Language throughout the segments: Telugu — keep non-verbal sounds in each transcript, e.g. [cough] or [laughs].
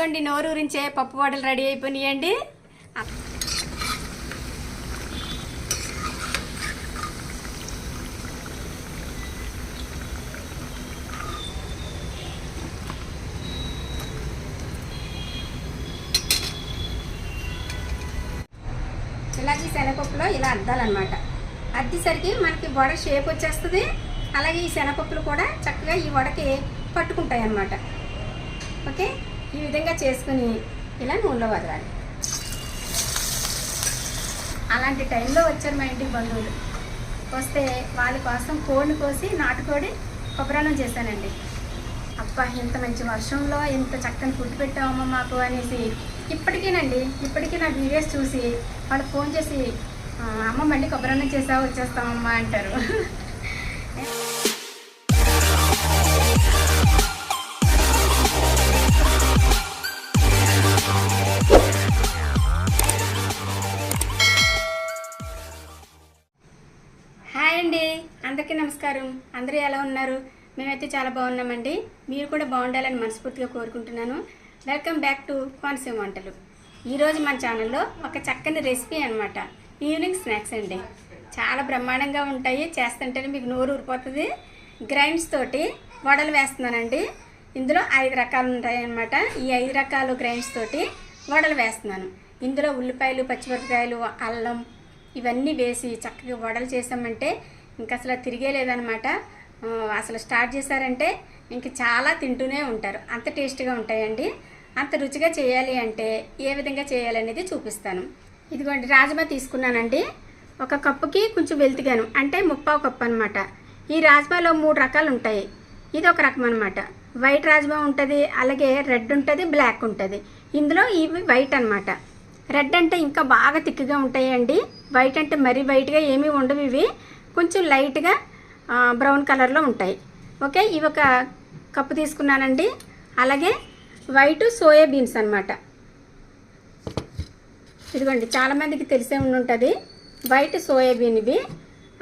ఇదిగోండి నోరు పప్పు వడలు రెడీ అయిపోయినాయండి. ఇలాగే ఈ శనగపప్పులో ఇలా అద్దాలన్నమాట. అద్దేసరికి మనకి వడ షేప్ వచ్చేస్తుంది. అలాగే ఈ శనగపప్పులు కూడా చక్కగా ఈ వడకి పట్టుకుంటాయి అన్నమాట ఓకే? ఈ విధంగా చేసుకుని ఇలా నూనెలో వదలాలి. అలాంటి టైంలో వచ్చారు మా ఇంటికి బంధువులు. వస్తే వాళ్ళ కోసం కోడిని కోసి నాటుకోడి కొబ్బరానం చేశానండి. అబ్బా ఇంత మంచి వర్షంలో ఇంత చక్కని ఫుడ్ పెట్టామమ్మ మాకు అనేసి ఇప్పటికేనండి ఇప్పటికీ నా వీడియోస్ చూసి వాళ్ళు ఫోన్ చేసి అమ్మ మళ్ళీ కొబ్బరాన్నం చేసావు వచ్చేస్తామమ్మా అంటారు. హాయ్ అండి. అందరికీ నమస్కారం. అందరూ ఎలా ఉన్నారు? మేమైతే చాలా బాగున్నామండి. మీరు కూడా బాగుండాలని మనస్ఫూర్తిగా కోరుకుంటున్నాను. వెల్కమ్ బ్యాక్ టు కోనసీమ వంటలు. ఈరోజు మన ఛానల్లో ఒక చక్కని రెసిపీ అనమాట ఈవినింగ్ స్నాక్స్ అండి. చాలా బ్రహ్మాండంగా ఉంటాయి. చేస్తుంటేనే మీకు నోరు ఊరిపోతుంది. గ్రైండ్స్ తోటి వడలు వేస్తున్నానండి. ఇందులో ఐదు రకాలు ఉంటాయి అన్నమాట ఈ ఐదు రకాలు గ్రైండ్స్ తోటి వడలు వేస్తున్నాను. ఇందులో ఉల్లిపాయలు పచ్చిమిరపకాయలు అల్లం ఇవన్నీ వేసి చక్కగా వడలు చేసామంటే ఇంకా అసలు తిరిగే లేదనమాట అసలు స్టార్ట్ చేశారంటే ఇంక చాలా తింటూనే ఉంటారు. అంత టేస్ట్గా ఉంటాయండి. అంత రుచిగా చేయాలి అంటే ఏ విధంగా చేయాలనేది చూపిస్తాను. ఇదిగోండి రాజ్మా తీసుకున్నానండి. ఒక కప్పుకి కొంచెం వెలుతుగాను. అంటే ముప్పావు కప్పు అనమాట ఈ రాజ్మాలో మూడు రకాలు ఉంటాయి ఇది ఒక రకం అనమాట వైట్ రాజ్మా ఉంటుంది అలాగే రెడ్ ఉంటుంది బ్లాక్ ఉంటుంది. ఇందులో ఇవి వైట్ అన్నమాట. రెడ్ అంటే ఇంకా బాగా తిక్కుగా ఉంటాయండి. వైట్ అంటే మరీ వైట్గా ఏమీ ఉండవు ఇవి. కొంచెం లైట్గా బ్రౌన్ కలర్లో ఉంటాయి. ఓకే? ఇవి ఒక కప్పు తీసుకున్నానండి. అలాగే వైట్ సోయా బీన్స్ అనమాట ఇదిగోండి చాలామందికి తెలిసే ఉండి ఉంటుంది వైట్ సోయాబీన్ ఇవి.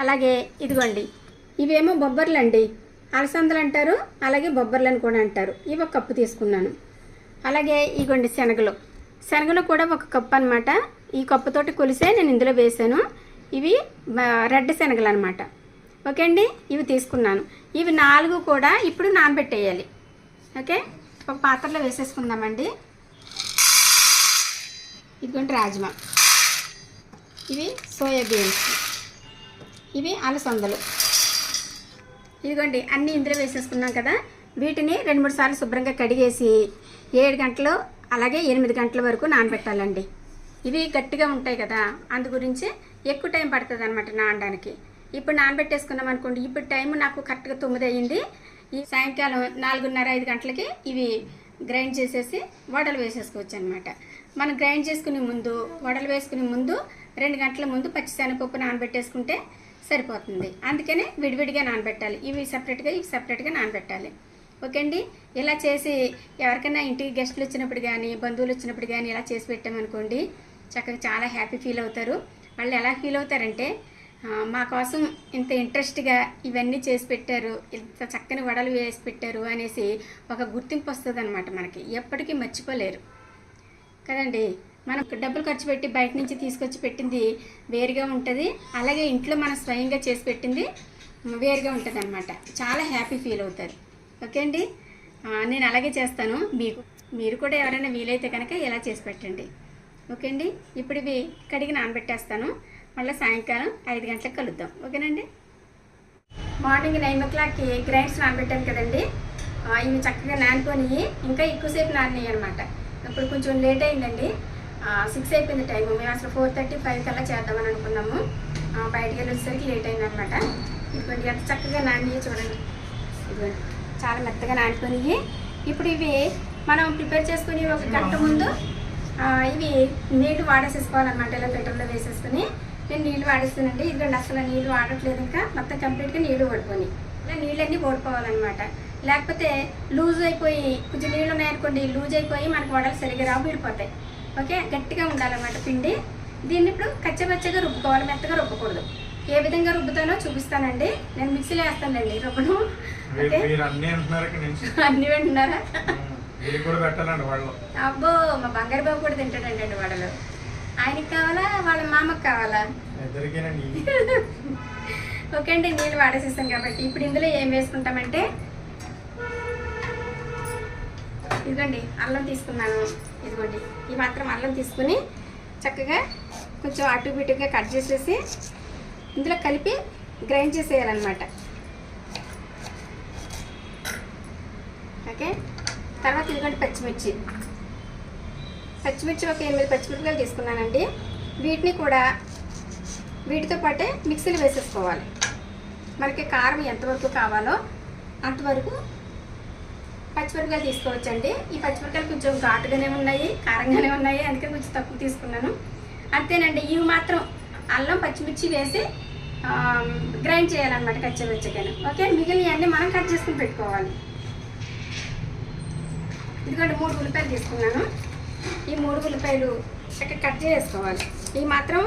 అలాగే ఇదిగోండి ఇవేమో బొబ్బర్లు అండి. అలసందలు అంటారు అలాగే బొబ్బర్లు అని కూడా అంటారు. ఇవి ఒక కప్పు తీసుకున్నాను. అలాగే ఇగోండి శనగలు. శనగలు కూడా ఒక కప్పు అనమాట ఈ కప్పుతోటి కొలిసే నేను ఇందులో వేసాను. ఇవి రెడ్ శనగలు అనమాట ఓకే అండి? ఇవి తీసుకున్నాను. ఇవి నాలుగు కూడా ఇప్పుడు నానబెట్టేయాలి. ఓకే? ఒక పాత్రలో వేసేసుకుందామండి. ఇదిగోండి రాజ్మా. ఇవి సోయాబీన్స్. ఇవి అలసందలు. ఇదిగోండి అన్నీ ఇందులో వేసేసుకున్నాం కదా. వీటిని రెండు మూడు సార్లు శుభ్రంగా కడిగేసి ఏడు గంటలు అలాగే ఎనిమిది గంటల వరకు నానబెట్టాలండి. ఇవి గట్టిగా ఉంటాయి కదా అందు గురించి ఎక్కువ టైం పడుతుంది అనమాట నానడానికి. ఇప్పుడు నానబెట్టేసుకున్నాం అనుకోండి ఇప్పుడు టైం నాకు కరెక్ట్గా తొమ్మిది అయ్యింది. ఈ సాయంకాలం నాలుగున్నర ఐదు గంటలకి ఇవి గ్రైండ్ చేసేసి వడలు వేసేసుకోవచ్చు అనమాట మనం గ్రైండ్ చేసుకునే ముందు వడలు వేసుకునే ముందు రెండు గంటల ముందు పచ్చిశనగపప్పు నానబెట్టేసుకుంటే సరిపోతుంది. అందుకనే విడివిడిగా నానబెట్టాలి. ఇవి సపరేట్గా ఇవి సపరేట్గా నానబెట్టాలి. ఓకే అండి ఇలా చేసి ఎవరికైనా ఇంటికి గెస్టులు వచ్చినప్పుడు కానీ బంధువులు వచ్చినప్పుడు కానీ ఇలా చేసి పెట్టామనుకోండి చక్కగా చాలా హ్యాపీ ఫీల్ అవుతారు. వాళ్ళు ఎలా ఫీల్ అవుతారంటే మా కోసం ఇంత ఇంట్రెస్ట్గా ఇవన్నీ చేసి పెట్టారు ఇంత చక్కని వడలు వేసి పెట్టారు అనేసి ఒక గుర్తింపు వస్తుంది అనమాట మనకి. ఎప్పటికీ మర్చిపోలేరు. కదండి? మనం డబ్బులు ఖర్చు పెట్టి బయట నుంచి తీసుకొచ్చి పెట్టింది వేరుగా ఉంటుంది అలాగే ఇంట్లో మనం స్వయంగా చేసి పెట్టింది వేరుగా ఉంటుంది అనమాట చాలా హ్యాపీ ఫీల్ అవుతారు. ఓకే అండి? నేను అలాగే చేస్తాను. మీకు మీరు కూడా ఎవరైనా వీలైతే కనుక ఇలా చేసి పెట్టండి. ఓకే అండి? ఇప్పుడు ఇవి కడిగి నానబెట్టేస్తాను. మళ్ళీ సాయంకాలం ఐదు గంటలకు కలుద్దాం. ఓకేనండి మార్నింగ్ నైన్ ఓ క్లాక్కి గ్రైండ్స్ నానబెట్టాను కదండి. ఇవి చక్కగా నానుకొని ఇంకా ఎక్కువసేపు నానినాయి అనమాట ఇప్పుడు కొంచెం లేట్ అయిందండి. సిక్స్ అయిపోయింది టైము. మేము అసలు ఫోర్ థర్టీ ఫైవ్ కల్లా చేద్దామని అనుకున్నాము. బయటకు వెళ్ళేసరికి లేట్ అయింది అనమాట ఇదిగోండి ఎంత చక్కగా నానినాయి చూడండి. ఇదిగోండి. చాలా మెత్తగా నానిపోయినాయి. ఇప్పుడు ఇవి మనం ప్రిపేర్ చేసుకుని ఒక గంట ముందు ఇవి నీళ్ళు వాడేసేసుకోవాలన్నమాట. ఇలా ఫిల్టర్లో వేసేసుకుని నేను నీళ్ళు వాడేస్తానండి. ఇదిగోండి అసలు నీళ్ళు వాడట్లేదు ఇంకా. మొత్తం కంప్లీట్గా నీళ్ళు ఓడిపోయి ఇలా నీళ్ళన్నీ ఓడిపోవాలన్నమాట లేకపోతే లూజ్ అయిపోయి కొంచెం నీళ్ళు ఉన్నాయనుకోండి లూజ్ అయిపోయి మనకు వడలు సరిగ్గా రావు విడిపోతాయి. ఓకే? గట్టిగా ఉండాలన్నమాట పిండి. దీన్ని ఇప్పుడు కచ్చపచ్చగా రుబ్బుకోవాలి మెత్తగా రుబ్బకూడదు. ఏ విధంగా రుబ్బుతానో చూపిస్తానండి. నేను మిక్సీలో వేస్తానండి రుబ్బను. [laughs] అన్నీ వింటున్నారా? అబ్బో మా బంగారు బాబు కూడా తింటాడండి అండి వాడలు ఆయనకి కావాలా వాళ్ళ మామకి కావాలా? [laughs] ఓకే అండి నీళ్ళు వాడేసేసాం కాబట్టి. ఇప్పుడు ఇందులో ఏం వేసుకుంటామంటే ఇదిగోండి అల్లం తీసుకున్నాను. ఇదిగోండి ఈ మాత్రం అల్లం తీసుకుని చక్కగా కొంచెం అటు ఇటుగా కట్ చేసేసి ఇందులో కలిపి గ్రైండ్ చేసేయాలన్నమాట. ఓకే? తర్వాత ఇదిగోండి పచ్చిమిర్చి. పచ్చిమిర్చి ఒక ఎనిమిది పచ్చిమిరపకాయలు తీసుకున్నానండి. వీటిని కూడా వీటితో పాటే మిక్సీలో వేసేసుకోవాలి. మనకి కారం ఎంతవరకు కావాలో అంతవరకు పచ్చిమిరపకాయలు తీసుకోవచ్చండి. ఈ పచ్చిమిరపకాయలు కొంచెం ఘాటుగానే ఉన్నాయి కారంగానే ఉన్నాయి అందుకే కొంచెం తక్కువ తీసుకున్నాను. అంతేనండి ఇవి మాత్రం అల్లం పచ్చిమిర్చి వేసి గ్రైండ్ చేయాలన్నమాట కచ్చపచ్చగానే. ఓకే? మిగిలినవన్నీ మనం కట్ చేసుకుని పెట్టుకోవాలి. ఇదిగోండి మూడు ఉల్లిపాయలు తీసుకున్నాను. ఈ మూడు ఉల్లిపాయలు చక్కగా కట్ చేసుకోవాలి ఇవి మాత్రం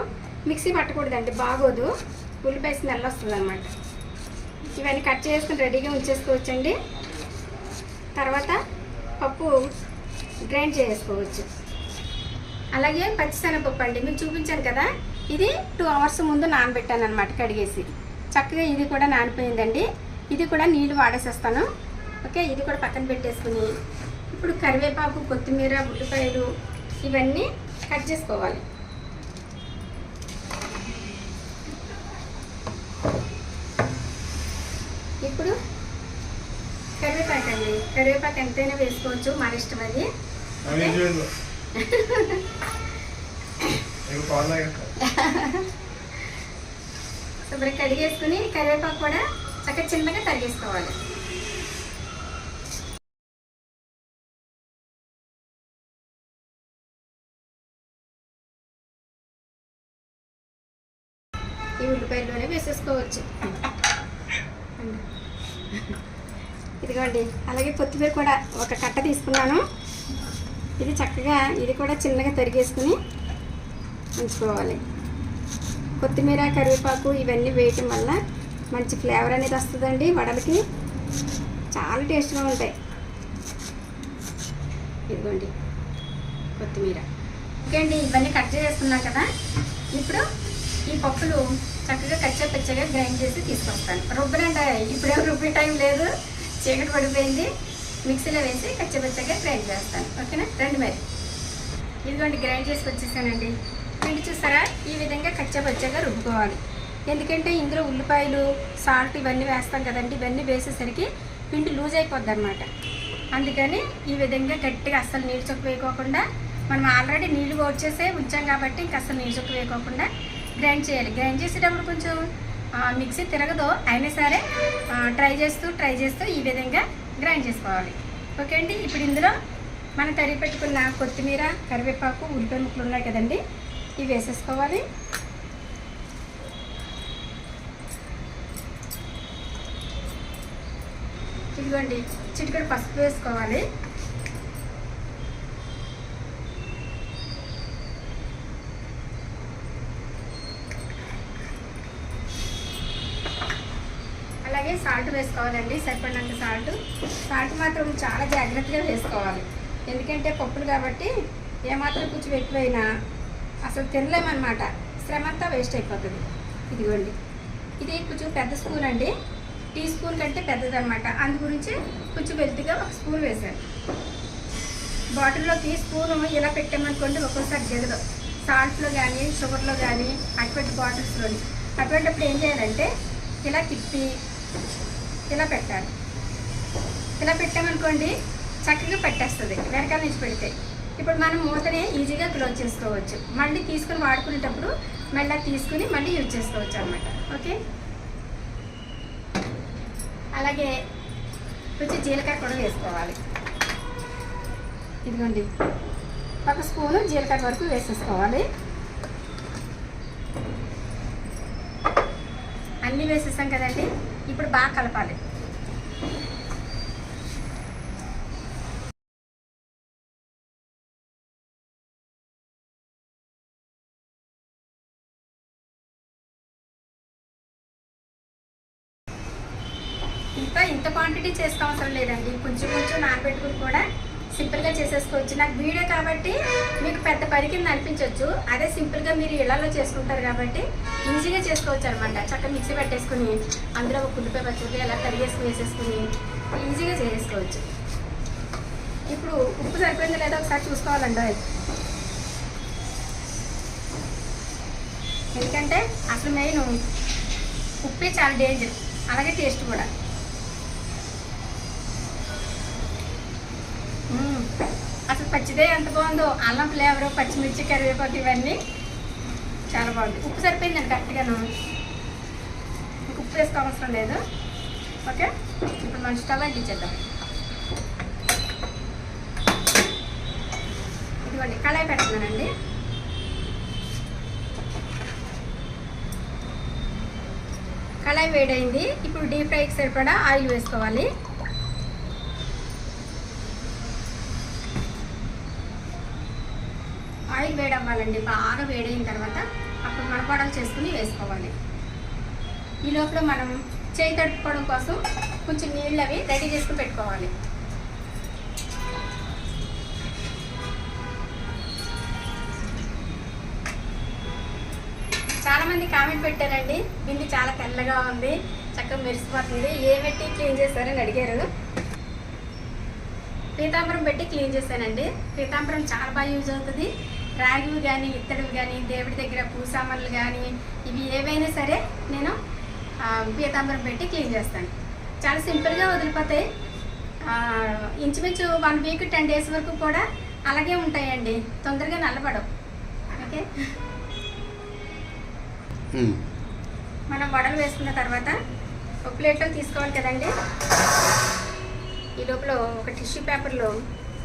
మిక్సీ పట్టకూడదండి బాగోదు. ఉల్లిపాయ స్మెల్ వస్తుంది అనమాట ఇవన్నీ కట్ చేసుకుని రెడీగా ఉంచేసుకోవచ్చండి. తర్వాత పప్పు గ్రైండ్ చేసుకోవచ్చు అలాగే పచ్చిశనగపప్పు అండి మీకు చూపించాను కదా. ఇది టూ అవర్స్ ముందు నానబెట్టాను అనమాట కడిగేసి. చక్కగా ఇది కూడా నానిపోయిందండి. ఇది కూడా నీళ్ళు వాడేసేస్తాను. ఓకే ఇది కూడా పక్కన పెట్టేసుకుని. ఇప్పుడు కరివేపాకు కొత్తిమీర ఉల్లిపాయలు ఇవన్నీ కట్ చేసుకోవాలి. ఇప్పుడు కరివేపాకు అండి కరివేపాకు ఎంతైనా వేసుకోవచ్చు మన ఇష్టం అది [laughs] అవి చూడండి ఇవి పాలు తాగేస్తారు శుభ్రం [laughs] కడిగేసుకుని కరివేపాకు కూడా చక్కగా చిన్నగా తరిగేసుకోవాలి. ఈ ఉల్లిపాయల్లోనే వేసేసుకోవచ్చు. [laughs] ఇదిగోండి అలాగే కొత్తిమీర కూడా ఒక కట్ట తీసుకున్నాను. ఇది చక్కగా ఇది కూడా చిన్నగా తరిగేసుకుని ఉంచుకోవాలి కొత్తిమీర కరివేపాకు ఇవన్నీ వేయటం వల్ల మంచి ఫ్లేవర్ అనేది వస్తుందండి వడలకి. చాలా టేస్ట్గా ఉంటాయి. ఇదిగోండి కొత్తిమీర. ఓకే అండి ఇవన్నీ కట్ చేసుకున్నాం కదా. ఇప్పుడు ఈ పప్పులు చక్కగా కచ్చా పచ్చగా గ్రైండ్ చేసి తీసుకొస్తాను. రుబ్బనంటే ఇప్పుడే రుబ్బే టైం లేదు. చీకటి పడిపోయింది. మిక్సీలో వేసి కచ్చపచ్చగా గ్రైండ్ చేస్తాను. ఓకేనా? రండి మరి. ఇదిగోండి గ్రైండ్ చేసి వచ్చేసానండి. పిండి చూసారా? ఈ విధంగా కచ్చపచ్చగా రుబ్బుకోవాలి. ఎందుకంటే ఇందులో ఉల్లిపాయలు సాల్ట్ ఇవన్నీ వేస్తాం కదండి ఇవన్నీ వేసేసరికి పిండి లూజ్ అయిపోద్ది అనమాట అందుకని ఈ విధంగా గట్టిగా అస్సలు నీళ్ళు చొక్కు వేయకోకుండా మనం ఆల్రెడీ నీళ్ళు వచ్చేసే ఉంచాం కాబట్టి ఇంక అస్సలు నీళ్ళు చొక్కు వేయకోకుండా గ్రైండ్ చేయాలి. గ్రైండ్ చేసేటప్పుడు కొంచెం మిక్సీ తిరగదు. అయినా సరే ట్రై చేస్తూ ట్రై చేస్తూ ఈ విధంగా గ్రైండ్ చేసుకోవాలి. ఓకే అండి? ఇప్పుడు ఇందులో మనం తరిగి పెట్టుకున్న కొత్తిమీర కరివేపాకు ఉల్లిపాయ ముక్కలు ఉన్నాయి కదండి? ఇవి వేసేసుకోవాలి. ఇదిగోండి చిటికెడు పసుపు వేసుకోవాలి. అలాగే సాల్ట్ వేసుకోవాలండి సరిపడినంత సాల్ట్. సాల్ట్ మాత్రం చాలా జాగ్రత్తగా వేసుకోవాలి. ఎందుకంటే పప్పులు కాబట్టి ఏమాత్రం కొంచెం ఎక్కువైనా అసలు తినలేమన్నమాట. శ్రమ అంతా వేస్ట్ అయిపోతుంది. ఇదిగోండి. ఇది కొంచెం పెద్ద స్పూన్ అండి. టీ స్పూన్ కంటే పెద్దదనమాట అందు గురించి కొంచెం వెల్తిగా ఒక స్పూన్ వేశాను. బాటిల్లోకి స్పూను ఇలా పెట్టామనుకోండి ఒక్కోసారి జరగదు. సాల్ట్లో కానీ షుగర్లో కానీ అటువంటి బాటిల్స్లోని అటువంటిప్పుడు ఏం చేయాలంటే ఇలా తిప్పి ఇలా పెట్టాలి. ఇలా పెట్టామనుకోండి చక్కగా పెట్టేస్తుంది. వెనకాల నుంచి పెడితే. ఇప్పుడు మనం మూతని ఈజీగా క్లోజ్ చేసుకోవచ్చు. మళ్ళీ తీసుకుని వాడుకునేటప్పుడు మళ్ళీ తీసుకుని మళ్ళీ యూజ్ చేసుకోవచ్చు అనమాట ఓకే? అలాగే కొంచెం జీలకర్ర కూడా వేసుకోవాలి. ఇదిగోండి. ఒక స్పూను జీలకర్ర వరకు వేసేసుకోవాలి. అన్నీ వేసేసాం కదండి. ఇప్పుడు బాగా కలపాలి. పెద్ద క్వాంటిటీ చేసుకో అవసరం లేదండి. కొంచెం కొంచెం నానబెట్టుకుని కూడా సింపుల్గా చేసేసుకోవచ్చు. నాకు వీడియో కాబట్టి మీకు పెద్ద పని కింద అనిపించవచ్చు అదే సింపుల్గా మీరు ఇళ్ళలో చేసుకుంటారు కాబట్టి ఈజీగా చేసుకోవచ్చు అనమాట చక్కగా మిక్సీ పెట్టేసుకుని అందులో ఒక కుల్లిపాయ పచ్చిమిరపకాయ ఇలా కరిగేసుకుని వేసేసుకుని ఈజీగా చేసేసుకోవచ్చు ఇప్పుడు ఉప్పు సరిపోయిందో లేదో ఒకసారి చూసుకోవాలండి. ఎందుకంటే అసలు మెయిన్ ఉప్పే చాలా డేంజర్ అలాగే టేస్ట్ కూడా. అసలు పచ్చిదే ఎంత బాగుందో అల్లం ఫ్లేవరు పచ్చిమిర్చి కరివేపాకు ఇవన్నీ చాలా బాగుంది. ఉప్పు సరిపోయిందండి కరెక్ట్గాను ఉప్పు ఉప్పు వేసుకోవసరం లేదు. ఓకే? ఇప్పుడు మన స్టవ్ అడ్డించేద్దాం ఇదిగోండి కళాయి పెడుతున్నానండి. కళాయి వేడైంది. ఇప్పుడు డీప్ ఫ్రైకి సరిపడా ఆయిల్ వేసుకోవాలి. ఆయిల్ వేడవ్వాలండి బాగా వేడైన తర్వాత అప్పుడు మనపడలు చేసుకుని వేసుకోవాలి. ఈ లోపల మనం చేయి తడుపుకోవడం కోసం కొంచెం నీళ్ళు అవి రెడీ చేసుకుని పెట్టుకోవాలి. చాలా మంది కామెంట్ పెట్టారండి బింది చాలా తెల్లగా ఉంది చక్కగా మెరిసిపోతుంది ఏ పెట్టి క్లీన్ చేశారని అడిగారు. పీతాంబరం పెట్టి క్లీన్ చేశానండి. పీతాంబరం చాలా బాగా యూజ్ అవుతుంది. రాగివి కానీ ఇత్తడివి కానీ దేవుడి దగ్గర పూసామలు కానీ ఇవి ఏవైనా సరే నేను పీతాంబరం పెట్టి క్లీన్ చేస్తాను. చాలా సింపుల్గా వదిలిపోతాయి. ఇంచుమించు వన్ వీక్ టెన్ డేస్ వరకు కూడా అలాగే ఉంటాయండి. తొందరగా నల్లబడవు. ఓకే. మనం వడలు వేసుకున్న తర్వాత ఒక ప్లేట్లో తీసుకోవాలి కదండి. ఈ లోపల ఒక టిష్యూ పేపర్లో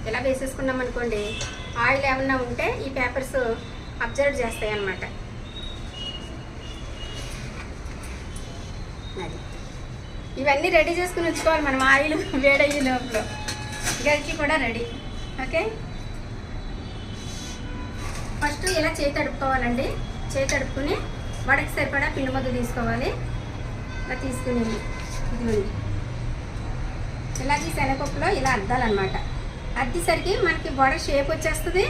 ఇలా వేసేసుకున్నాం అనుకోండి ఆయిల్ ఏమన్నా ఉంటే ఈ పేపర్స్ అబ్జర్వ్ చేస్తాయి అన్నమాట. అది. ఇవన్నీ రెడీ చేసుకుని ఉంచుకోవాలి మనం ఆయిల్ వేడయ్యే లోపల. గరికి కూడా రెడీ. ఓకే? ఫస్ట్ ఇలా చేతి తడుపుకోవాలండి. చేతి తడుపుకుని వడకి సరిపడా పిండి ముద్ద తీసుకోవాలి. ఇలా తీసుకుని ఇదిగోండి. ఇలా ఈ శనగపప్పులో ఇలా అద్దాలన్నమాట. అద్దెసరికి మనకి వడ షేప్ వచ్చేస్తుంది.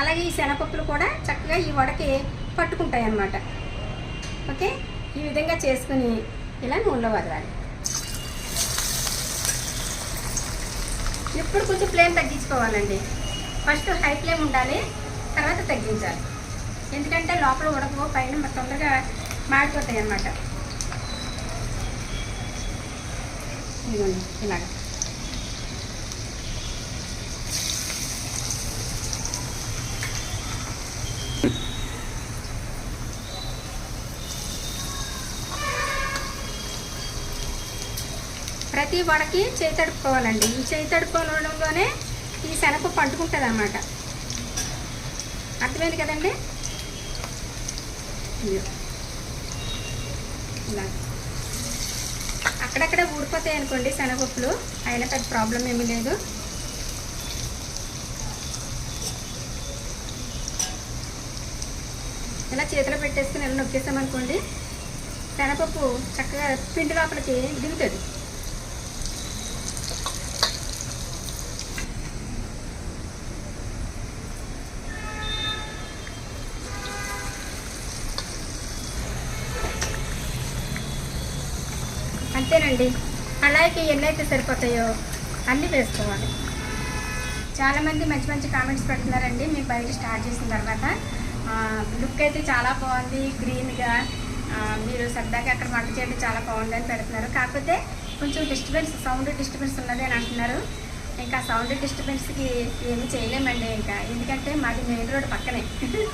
అలాగే ఈ శనగపప్పులు కూడా చక్కగా ఈ వడకి పట్టుకుంటాయి అన్నమాట ఓకే? ఈ విధంగా చేసుకుని ఇలా నూనెలో వదలాలి. ఇప్పుడు కొంచెం ఫ్లేమ్ తగ్గించుకోవాలండి. ఫస్ట్ హై ఫ్లేమ్ ఉండాలి తర్వాత తగ్గించాలి. ఎందుకంటే లోపల ఉడకవు పైన తొందరగా మాడిపోతాయి అన్నమాట ఇదిగోండి ఇలాగ. ప్రతి వడకి చేయి తడుపుకోవాలండి. ఈ చేయి తడుపుకోవడంలోనే ఈ శనగపప్పు అంటుకుంటుంది అన్నమాట అర్థమైంది కదండి? ఇలా. అక్కడక్కడ ఊడిపోతాయి అనుకోండి శనగపప్పులు. అయినా పెద్ద ప్రాబ్లం ఏమీ లేదు. ఇలా చేతిలో పెట్టేసుకుని ఇలా నొక్కేసామనుకోండి శనగపప్పు చక్కగా పిండి లోపలికి దిగుతుంది. అంతేనండి. అలాగే ఎన్నైతే సరిపోతాయో అన్నీ వేసుకోవాలి. చాలామంది మంచి మంచి కామెంట్స్ పెడుతున్నారండి. మేము బయట స్టార్ట్ చేసిన తర్వాత లుక్ అయితే చాలా బాగుంది. గ్రీన్గా మీరు సరదాగా అక్కడ వంట చేయడం చాలా బాగుందని పెడుతున్నారు. కాకపోతే కొంచెం డిస్టర్బెన్స్ సౌండ్ డిస్టర్బెన్స్ ఉన్నది అని అంటున్నారు. ఇంకా సౌండ్ డిస్టర్బెన్స్కి ఏమి చేయలేమండి ఇంకా. ఎందుకంటే మాది మెయిన్ రోడ్ పక్కనే. [laughs]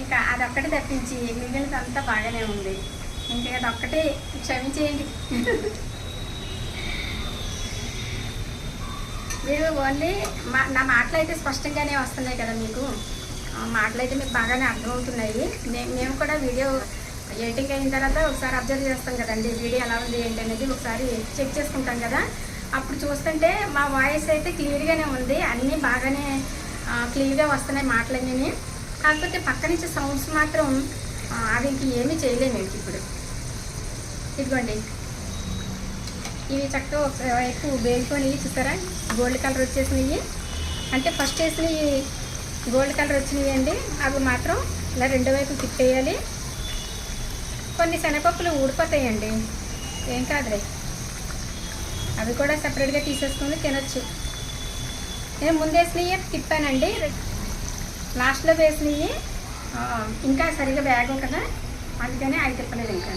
ఇంకా అదొక్కటి తప్పించి మిగిలినంతా బాగానే ఉంది. ఇంకా అదొక్కటే క్షమించేయండి. మీరు ఓన్లీ మా నా మాటలు అయితే స్పష్టంగానే వస్తున్నాయి కదా మీకు. మాటలు అయితే మీకు బాగానే అర్థమవుతున్నాయి. మేము కూడా వీడియో ఎడిటింగ్ అయిన తర్వాత ఒకసారి అబ్జర్వ్ చేస్తాం కదండి. వీడియో ఎలా ఉంది ఏంటి అనేది ఒకసారి చెక్ చేసుకుంటాం కదా. అప్పుడు చూస్తుంటే మా వాయిస్ అయితే క్లియర్గానే ఉంది. అన్నీ బాగానే క్లియర్గా వస్తున్నాయి మాటలన్నీ. కాకపోతే పక్క నుంచి సౌండ్స్ మాత్రం అవి ఇంక ఏమీ చేయలేము ఇప్పుడు. ఇదిగోండి. ఇవి చక్కగా ఒక వైపు వేగుకొని చూసారా? గోల్డ్ కలర్ వచ్చేసినవి అంటే ఫస్ట్ వేసినవి గోల్డ్ కలర్ వచ్చినాయి అండి. అవి మాత్రం ఇలా రెండు వైపు తిప్పేయాలి కొన్ని శనగపప్పులు ఊడిపోతాయండి. ఏం కాదులే. అవి కూడా సపరేట్గా తీసేసుకుని తినొచ్చు. నేను ముందేసినవి తిప్పానండి. లాస్ట్లో వేసినవి ఇంకా సరిగా వేగం కదా. అందుకని అవి తిప్పలేదు ఇంకా.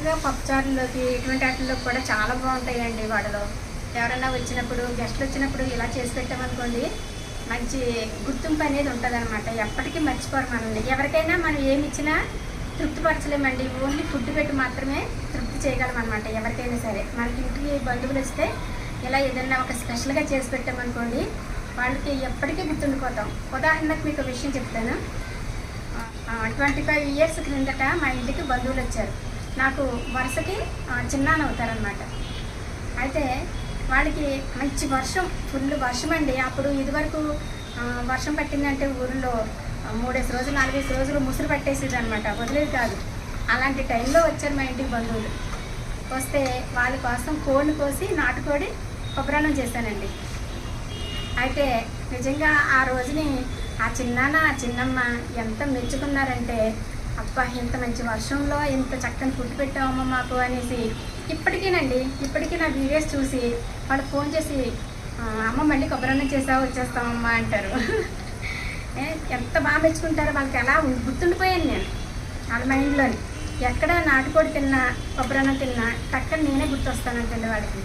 చక్కగా పప్పుచారులోకి ఇటువంటి వాటిల్లో కూడా చాలా బాగుంటాయండి వాటిలో. ఎవరైనా వచ్చినప్పుడు గెస్ట్లు వచ్చినప్పుడు ఇలా చేసి పెట్టామనుకోండి మంచి గుర్తింపు అనేది ఉంటుంది అనమాట ఎప్పటికీ మర్చిపోరు మనల్ని. ఎవరికైనా మనం ఏమి ఇచ్చినా తృప్తిపరచలేమండి. ఓన్లీ ఫుడ్ పెట్టి మాత్రమే తృప్తి చేయగలం అనమాట ఎవరికైనా సరే. మనకి ఇంటికి బంధువులు వస్తే ఇలా ఏదైనా ఒక స్పెషల్గా చేసి పెట్టామనుకోండి వాళ్ళకి ఎప్పటికీ గుర్తుండిపోతాం. ఉదాహరణకు మీకు విషయం చెప్తాను. ట్వంటీ ఫైవ్ ఇయర్స్ క్రిందట మా ఇంటికి బంధువులు వచ్చారు. నాకు వరుసకి చిన్నాన్న అవుతారనమాట అయితే వాళ్ళకి మంచి వర్షం ఫుల్ వర్షం అండి. అప్పుడు ఇదివరకు వర్షం పట్టిందంటే ఊరిలో మూడేసి రోజులు నాలుగేసి రోజులు ముసురు పట్టేసేది అనమాట వదిలేదు కాదు. అలాంటి టైంలో వచ్చారు మా ఇంటికి బంధువులు. వస్తే వాళ్ళ కోసం కోడిని కోసి నాటుకోడి కొబ్బరాన్నం చేశానండి. అయితే నిజంగా ఆ రోజుని ఆ చిన్నాన్న ఆ చిన్నమ్మ ఎంత మెచ్చుకున్నారంటే అబ్బా ఇంత మంచి వర్షంలో ఇంత చక్కని ఫుడ్ పెట్టావమ్మా మాకు అనేసి ఇప్పటికేనండి ఇప్పటికీ నా వీడియోస్ చూసి వాళ్ళు ఫోన్ చేసి అమ్మ మళ్ళీ కొబ్బరన్న చేసావు వచ్చేస్తామమ్మా అంటారు. ఏ, ఎంత బాగా మెచ్చుకుంటారో వాళ్ళకి ఎలా గుర్తుండిపోయాను నేను వాళ్ళ మైండ్లోని ఎక్కడ నాటుకోడి తిన్నా కొబ్బరన్న తిన్నా టక్కన నేనే గుర్తొస్తానంటండి వాళ్ళకి.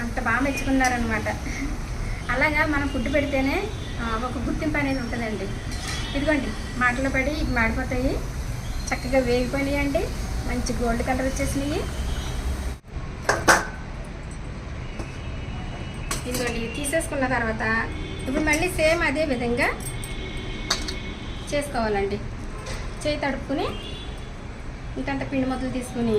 అంత బాగా మెచ్చుకున్నారనమాట అలాగా మనం ఫుడ్ పెడితేనే ఒక గుర్తింపు అనేది ఉంటుందండి. ఇదిగోండి మాటలు పడి మాడిపోతాయి. చక్కగా వేగిపోయినాయి అండి. మంచి గోల్డ్ కలర్ వచ్చేసినాయి. ఇదిగోండి తీసేసుకున్న తర్వాత ఇప్పుడు మళ్ళీ సేమ్ అదే విధంగా చేసుకోవాలండి. చేయి తడుపుకుని ఇంకంత పిండి మొదలు తీసుకుని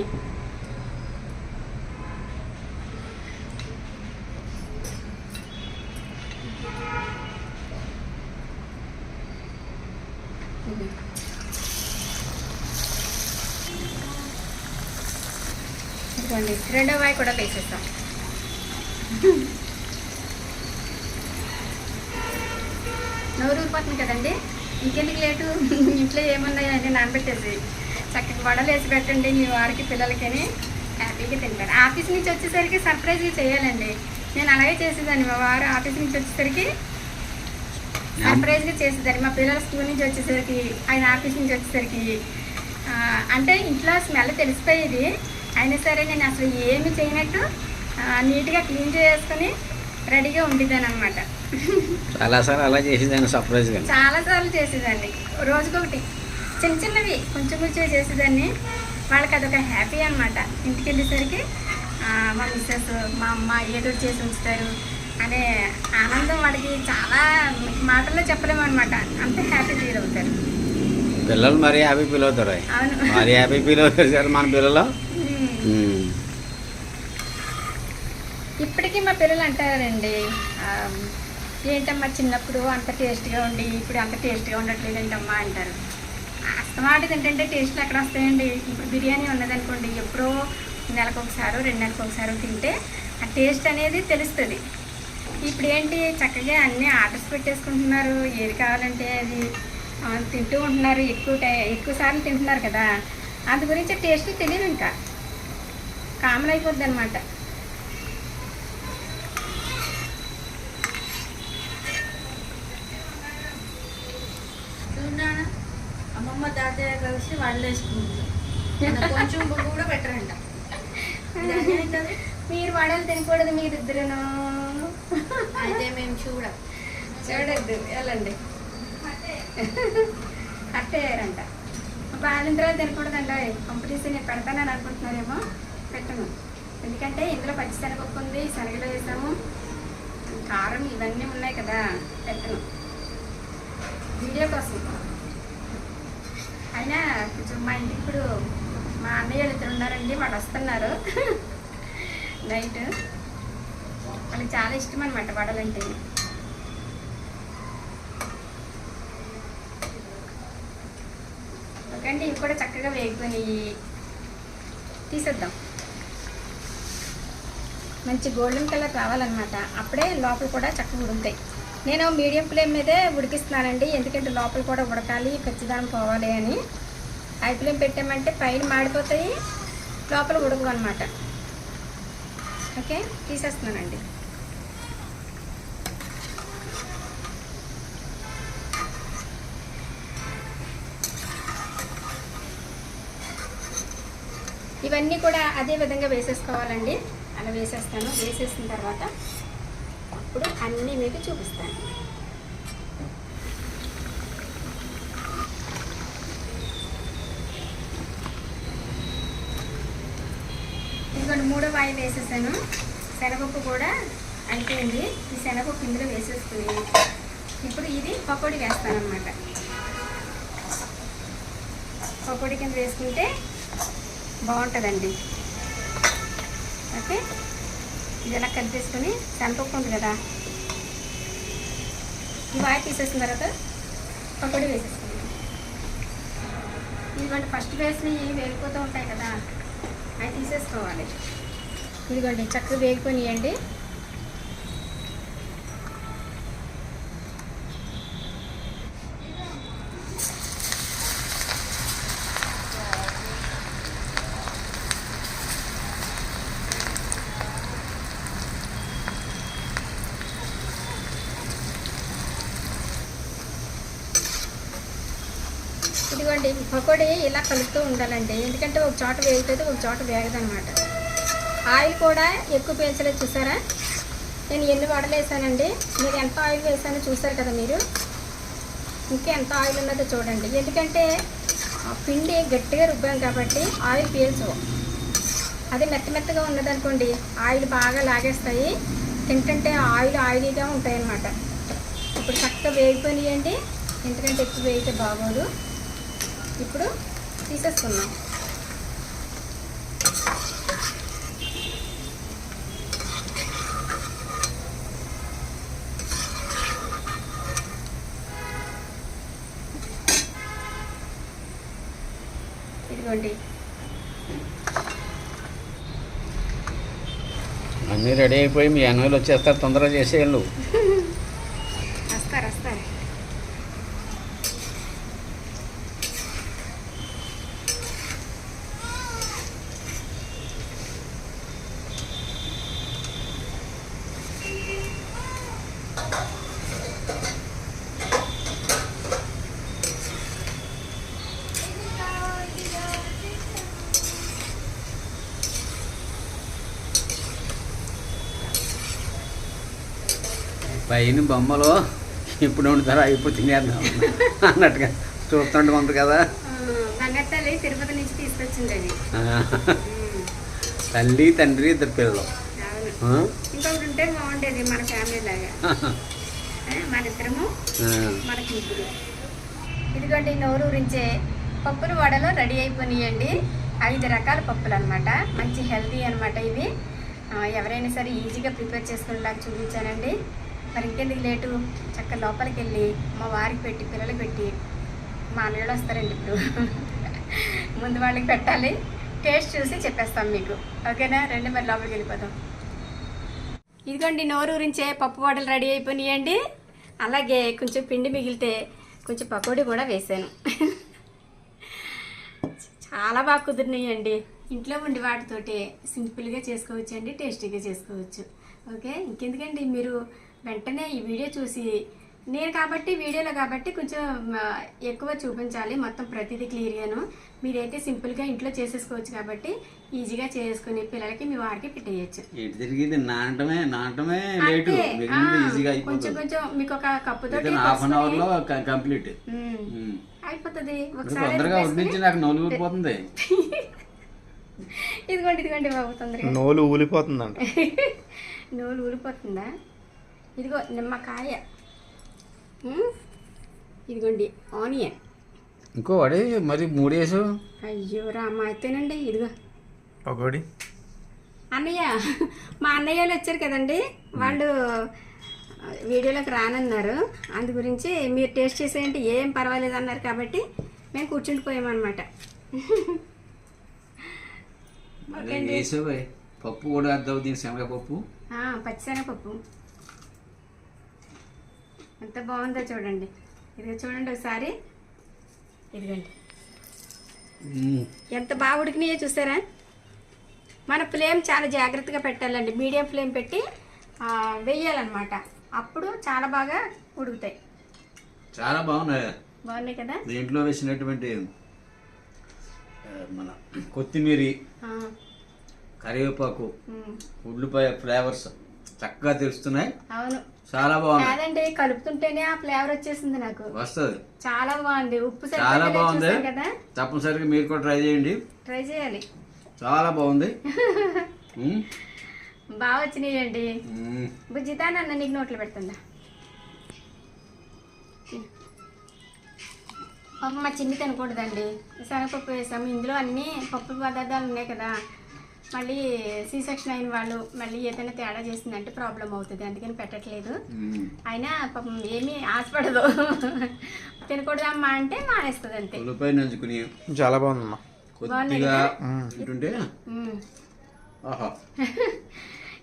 రెండో వాయి కూడా వేసేస్తాం నోరు ఊరిపోతుంది కదండి? ఇంకెందుకు లేటు? ఇంట్లో ఏమున్నాయో అన్నీ నానబెట్టేసి చక్కగా వడలు వేసి పెట్టండి మీ వారికి పిల్లలకని. హ్యాపీగా తింటారు. ఆఫీస్ నుంచి వచ్చేసరికి సర్ప్రైజ్గా చేయాలండి. నేను అలాగే చేసేదాన్ని. మా వారు ఆఫీస్ నుంచి వచ్చేసరికి సర్ప్రైజ్గా చేసేదాన్ని. మా పిల్లలు స్కూల్ నుంచి వచ్చేసరికి ఆయన ఆఫీస్ నుంచి వచ్చేసరికి అంటే ఇంట్లో స్మెల్ తెలిసిపోయేది. అయినా సరే నేను అసలు ఏమి చేయనట్టు నీట్గా క్లీన్ చేసుకొని రెడీగా ఉండేదాన్ని అనమాట చాలాసార్లు అలా చేసేదాన్ని సర్ప్రైజ్గా చాలా సార్లు చేసేదాన్ని. రోజుకొకటి చిన్న చిన్నవి కొంచెం కొంచెం చేసేదాన్ని. వాళ్ళకి అదొక హ్యాపీ అనమాట ఇంటికి వెళ్ళేసరికి మా మిస్సెస్ మా అమ్మ ఏదో చేసి ఉంచుతారు అనే ఆనందం వాడికి చాలా మాటల్లో చెప్పలేము అనమాట అంత హ్యాపీ ఫీల్ అవుతారు. పిల్లలు మరీ హ్యాపీ ఫీల్ అవుతారు. అవును. మరీ హ్యాపీ ఫీల్ అవుతారు సార్ మన పిల్లలు. ఇప్పటికీ మా పిల్లలు అంటారండి ఏంటమ్మా చిన్నప్పుడు అంత టేస్ట్గా ఉండి ఇప్పుడు అంత టేస్ట్గా ఉండట్లేదు ఏంటమ్మా? అంటారు. అస్తమాటిది ఏంటంటే టేస్ట్లు ఎక్కడ వస్తాయండి? ఇప్పుడు బిర్యానీ ఉన్నదనుకోండి ఎప్పుడో నెలకు ఒకసారి రెండు నెలలకు ఒకసారి తింటే ఆ టేస్ట్ అనేది తెలుస్తుంది. ఇప్పుడు ఏంటి? చక్కగా అన్నీ ఆర్డర్స్ పెట్టేసుకుంటున్నారు. ఏది కావాలంటే అది తింటూ ఉంటున్నారు. ఎక్కువ టై ఎక్కువ సార్లు తింటున్నారు కదా. అందు గురించి టేస్ట్ తెలియదు ఇంకా కామన్ అయిపోద్ది అనమాట అమ్మమ్మ తాతయ్య కలిసి వాళ్ళు వేసుకుంటారు. కొంచెం కూడా పెట్టరంట. మీరు వడలు తినకూడదు మీరిద్దరును. అయితే మేము చూడం. చూడద్దు వెళ్ళండి. కట్టేయారంట బాలింతరాలు తినకూడదండి కాంపిటీషన్ నేను పెడతానని అనుకుంటున్నారేమో. పెట్టను. ఎందుకంటే ఇందులో పచ్చిశనగపప్పు ఉంది శనగలు వేసాము. కారం ఇవన్నీ ఉన్నాయి కదా పెట్టను. వీడియో కోసం. అయినా కొంచెం మా ఇంటికి ఇప్పుడు మా అన్నయ్య ఇద్దరు ఉన్నారండి వాళ్ళు వస్తున్నారు. నైట్. వాళ్ళకి చాలా ఇష్టం అనమాట వడలంటే. ఎందుకంటే ఇవి కూడా చక్కగా వేగిపోయినాయి తీసేద్దాం. మంచి గోల్డెన్ కలర్ రావాలన్నమాట. అప్పుడే లోపల కూడా చక్కగా ఉడుకుతాయి. నేను మీడియం ఫ్లేమ్ మీదే ఉడికిస్తున్నానండి. ఎందుకంటే లోపల కూడా ఉడకాలి ఖచ్చితంగా పోవాలి అని. హై ఫ్లేమ్ పెట్టామంటే పైన మాడిపోతాయి లోపల ఉడకవు అనమాట ఓకే? తీసేస్తున్నానండి. ఇవన్నీ కూడా అదే విధంగా వేసేసుకోవాలండి. అలా వేసేస్తాను. వేసేసిన తర్వాత అప్పుడు అన్నీ మీకు చూపిస్తాను. ఇంకొక మూడో వాయి వేసేసాను. శనగపప్పు కూడా అయిపోయింది. ఈ శనగపప్పు ఇందులో వేసేసుకుని ఇప్పుడు ఇది పకోడీ వేస్తాను అనమాట పకోడీ కింద వేసుకుంటే బాగుంటుందండి. ఓకే ఇది ఎలా కలిపేసుకొని శనగపప్పు కదా. ఈ వాయి తీసేసిన తర్వాత పకోడీ వేసేసుకుంటాం ఇదిగోండి ఫస్ట్ వేసినవి వేగిపోతూ ఉంటాయి కదా అవి తీసేసుకోవాలి. ఇదిగోండి చక్కగా వేగిపోయినాయండి ఇదిగోండి ఈ పకోడీ ఇలా కలుపుతూ ఉండాలండి. ఎందుకంటే ఒక చోట వేగుతుంది ఒక చోట వేగదనమాట. ఆయిల్ కూడా ఎక్కువ పీల్చలేదు చూసారా? నేను ఎన్ని వడలు వేసానండి? మీరు ఎంత ఆయిల్ వేసానో చూసారు కదా మీరు? ఇంకా ఎంత ఆయిల్ ఉన్నదో చూడండి. ఎందుకంటే ఆ పిండి గట్టిగా రుబ్బాం కాబట్టి ఆయిల్ పీల్చవు. అది మెత్త మెత్తగా ఉన్నదనుకోండి ఆయిల్ బాగా లాగేస్తాయి. తింటుంటే ఆయిల్ ఆయిలీగా ఉంటాయి అన్నమాట ఇప్పుడు చక్కగా వేగిపోయినాయండి. ఎందుకంటే ఎక్కువ వేగితే బాగోదు. ఇప్పుడు తీసేసుకుందాం. ఇదిగోండి. అన్నీ రెడీ అయిపోయి మీ అన్నలు వచ్చేస్తారు తొందరగా చేసేయాళ్ళు [laughs] పైన బొమ్మలు ఇప్పుడు వండుతారా ఇప్పుడు తినేద్దాం అన్నట్టుగా చూస్తుంటే ఉంది కదా. తిరుపతి నుంచి తీసుకొచ్చింది అది తల్లి తండ్రి ఇద్దరు పిల్లలు? ఇంకొకటి ఉంటే బాగుండేది మన ఫ్యామిలీ లాగా. మన ఇద్దరము మనకి ఇప్పుడు ఇదిగోండి నోరు ఊరించే పప్పులు వడలు రెడీ అయిపోయినాయండి ఐదు రకాల పప్పులు అనమాట మంచి హెల్తీ అనమాట ఇవి. ఎవరైనా సరే ఈజీగా ప్రిపేర్ చేసుకునేలాగా చూపించానండి. మరి ఇంకెందుకు లేటు? చక్క లోపలికి వెళ్ళి మా వారికి పెట్టి పిల్లలకి పెట్టి మా అన్నయ్యలు వస్తారండి ఇప్పుడు. ముందు వాళ్ళకి పెట్టాలి. టేస్ట్ చూసి చెప్పేస్తాం మీకు. ఓకేనా? రెండు మరి లోపలికి వెళ్ళిపోదాం. ఇదిగోండి నోరు ఊరించే పప్పు వడలు రెడీ అయిపోయినాయండి. అలాగే కొంచెం పిండి మిగిలితే కొంచెం పకోడీ కూడా వేసాను చాలా బాగా కుదిరినాయండి. ఇంట్లో ఉండి వాటితోటి సింపుల్గా చేసుకోవచ్చు అండి టేస్టీగా చేసుకోవచ్చు. ఓకే? ఇంకెందుకండి మీరు వెంటనే ఈ వీడియో చూసి నేను కాబట్టి వీడియోలో కాబట్టి కొంచెం ఎక్కువ చూపించాలి. మొత్తం ప్రతిదీ క్లియర్గాను మీరైతే సింపుల్గా ఇంట్లో చేసేసుకోవచ్చు కాబట్టి ఈజీగా చేసుకుని పిల్లలకి మీ వారికి పెట్టేయచ్చు. తిరిగింది నాటమే నాటమే లేటు. అంతే. మిగిలింది ఆ, ఈజీగా కొంచెం అయిపోతుంది. కొంచెం మీకు ఒక కప్పుతో హాఫ్ అన్ అవర్లో కంప్లీట్ అయిపోతుంది. ఒకసారి తొందరగా వేసుకుని- వడ్డించి నాకు నోలు ఊరిపోతుంది. ఇదిగోండి ఇదిగోండి బాబు తొందరగా. నోలు ఊలిపోతుందంట. [laughs] నూనె ఊరిపోతుందా? ఇదిగో నిమ్మకాయ. ఇదిగోండి ఆనియన్. ఇంకో వాడి మరి మూడేసు అయ్యో రామ అయితేనండి ఇదిగో. పకోడి అన్నయ్య మా అన్నయ్య వాళ్ళు వచ్చారు కదండి వాళ్ళు వీడియోలోకి రానన్నారు. అందు గురించి మీరు టేస్ట్ చేసేయండి ఏం పర్వాలేదు అన్నారు కాబట్టి మేము కూర్చుండిపోయామన్నమాట పప్పు కూడా అర్థం దీని శనగపప్పు. ఆ, పచ్చిశనగపప్పు. ఎంత బాగుందో చూడండి. ఇది చూడండి ఒకసారి. ఇదిగోండి. ఎంత బాగా ఉడికినాయో చూసారా? మన ఫ్లేమ్ చాలా జాగ్రత్తగా పెట్టాలండి. మీడియం ఫ్లేమ్ పెట్టి వేయాలన్నమాట. అప్పుడు చాలా బాగా ఉడుకుతాయి. చాలా బాగున్నాయి. బాగున్నాయి కదా? దీంట్లో వేసినటువంటి మన కొత్తిమీర కరివేపాకు ఉల్లిపాయ ఫ్లేవర్స్ చక్కగా తెలుస్తున్నాయి. అవును. చాలా కాదండి కలుపుతుంటేనే ఆ ఫ్లేవర్ వచ్చేసింది నాకు. వస్తుంది. చాలా బాగుంది. ఉప్పు చాలా బాగుంది. కదా. తప్పనిసరిగా మీరు కూడా ట్రై చేయండి. ట్రై చేయాలి. చాలా బాగుంది. [laughs] బాగా వచ్చినాయండి. బుజ్జితా నన్ను నీకు నోట్లో పెడుతుందా పాప మా చిన్ని తినకూడదండి. శనగపప్పు వేసాము. ఇందులో అన్ని పప్పు పదార్థాలు ఉన్నాయి కదా. మళ్ళీ సి సెక్షన్ అయిన వాళ్ళు మళ్ళీ ఏదైనా తేడా చేసిందంటే ప్రాబ్లం అవుతుంది. అందుకని పెట్టట్లేదు. అయినా పాపం ఏమీ ఆశపడదు. తినకూడదమ్మా అంటే మానేస్తుంది అంతే. ఉల్లిపాయ నంచుకుని. చాలా బాగుందమ్మా. కొద్దిగా. ఆహా.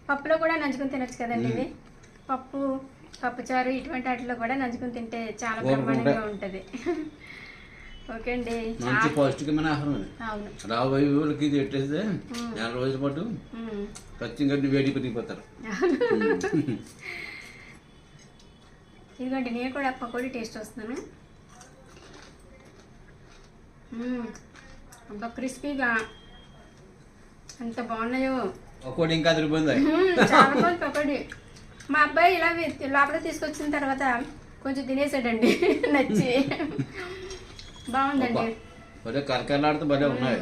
పప్పులో కూడా నంచుకుని తినొచ్చు కదండి ఇవి పప్పు పప్పుచారు ఇటువంటి వాటిలో కూడా నంచుకుని తింటే చాలా బ్రహ్మాండంగా ఉంటుంది. ఓకే అండి. మంచి పౌష్టికమైన ఆహారం అవును. రాబోయే వాళ్ళకి ఇది పెట్టేస్తే నెల రోజుల పాటు గడ్డి వేడి పెరిగిపోతారు ఇదిగోండి నేను కూడా పకోడీ టేస్ట్ వస్తున్నాను. అబ్బా క్రిస్పీగా. ఎంత బాగున్నాయో. ఒక్కోటి ఇంకా అదిరిపోయింది? మ్మ్, చాలా బాగుంది పకోడీ. మా అబ్బాయి ఇలా లోపల తీసుకొచ్చిన తర్వాత కొంచెం తినేసాడండి నచ్చి. బాగుందండి. భలే కరకరలాడుతూ భలే ఉన్నాయి.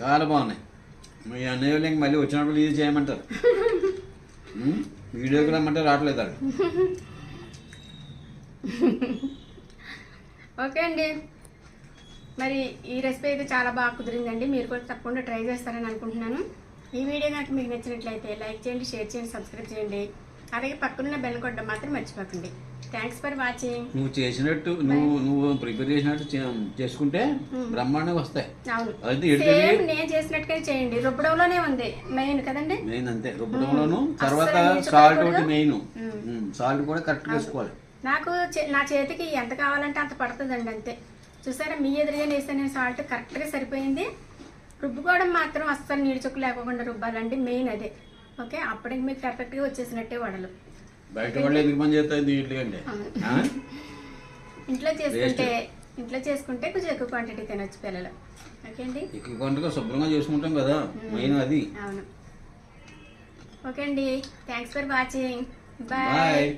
చాలా బాగున్నాయి. మీ అన్నయ్య వాళ్ళు ఇంక మళ్ళీ వచ్చినప్పుడు ఇది చేయమంటారు. [laughs] వీడియోకి రమ్మంటే రావట్లేదు ఓకే అండి. మరి ఈ రెసిపీ అయితే చాలా బాగా కుదిరిందండి. మీరు కూడా తప్పకుండా ట్రై చేస్తారని అనుకుంటున్నాను. ఈ వీడియో కనుక మీకు నచ్చినట్లయితే లైక్ చేయండి షేర్ చేయండి సబ్స్క్రైబ్ చేయండి. అలాగే పక్కనున్న బెల్ కొట్టడం మాత్రం మర్చిపోకండి. థ్యాంక్స్ ఫర్ వాచింగ్ నువ్వు చేసినట్టు నువ్వు నువ్వు ప్రిపేర్ చేసినట్టు చేసుకుంటే బ్రహ్మాండంగా వస్తాయి. అది సేమ్ నేను చేసినట్టుగా చేయండి. రుబ్బడంలోనే ఉంది. మెయిన్ కదండి? మెయిన్ అంతే. రుబ్బడంలోను తర్వాత నీచు సాల్ట్. ఒకటి మెయిన్ సాల్ట్ కూడా కరెక్ట్ వేసుకోవాలి. నాకు నా చేతికి ఎంత కావాలంటే అంత పడుతుందండి అంతే. చూసారా మీ ఎదురుగా వేస్తే నేను సాల్ట్ కరెక్ట్గా సరిపోయింది. రుబ్బుకోవడం మాత్రం అస్సలు నీళ్ళు చుక్కు లేకుండా రుబ్బాలండి. మెయిన్ అదే. ఓకే అప్పటికి మీకు పర్ఫెక్ట్గా వచ్చేసినట్టే వడలు. బయట వాళ్ళు ఎందుకు పని చేస్తాయి దీంట్లో? ఇంట్లో చేసుకుంటే ఇంట్లో చేసుకుంటే కొంచెం ఎక్కువ క్వాంటిటీ తినొచ్చు పిల్లలు. ఓకే అండి? ఎక్కువ కొండగా శుభ్రంగా చేసుకుంటాం కదా మెయిన్ అది. అవును. ఓకే అండి. Thanks for watching bye